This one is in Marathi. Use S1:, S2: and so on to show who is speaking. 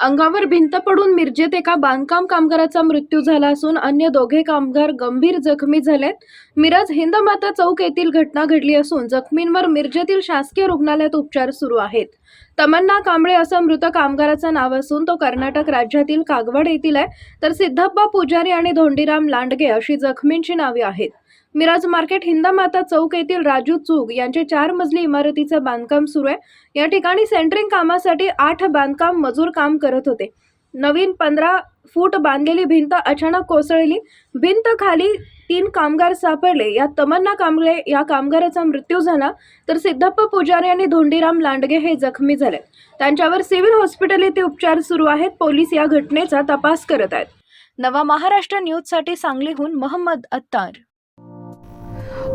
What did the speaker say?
S1: अंगावर भिंत पडून मिरजेत एका बांधकाम कामगाराचा मृत्यू झाला असून अन्य दोघे कामगार गंभीर जखमी झालेत. मिरज हिंदमाता चौक येथील घटना घडली असून जखमींवर मिरजेतील शासकीय रुग्णालयात उपचार सुरू आहेत. तमन्ना कांबळे असं मृत कामगाराचं नाव असून तो कर्नाटक राज्यातील कागवाड येथील आहे. तर सिद्धप्पा पुजारी आणि धोंडीराम लांडगे अशी जखमींची नावे आहेत. मिराज मार्केट हिंदामाता चौक येथील राजू चूग यांचे चार मजली इमारतीचं बांधकाम सुरू आहे. या ठिकाणी सेंटरिंग कामासाठी आठ बांधकाम मजूर काम करत होते. नवीन पंधरा फूट बांधलेली भिंत अचानक कोसळली. भिंत खाली तीन कामगार सापडले. या तमन्ना कांबळे या कामगाराचा मृत्यू झाला तर सिद्धप्पा पुजारी आणि धोंडीराम लांडगे हे जखमी झाले. त्यांच्यावर सिव्हिल हॉस्पिटल येथे उपचार सुरू आहेत. पोलीस या घटनेचा तपास करत आहेत. नवा महाराष्ट्र न्यूजसाठी सांगलीहून महम्मद अत्तार.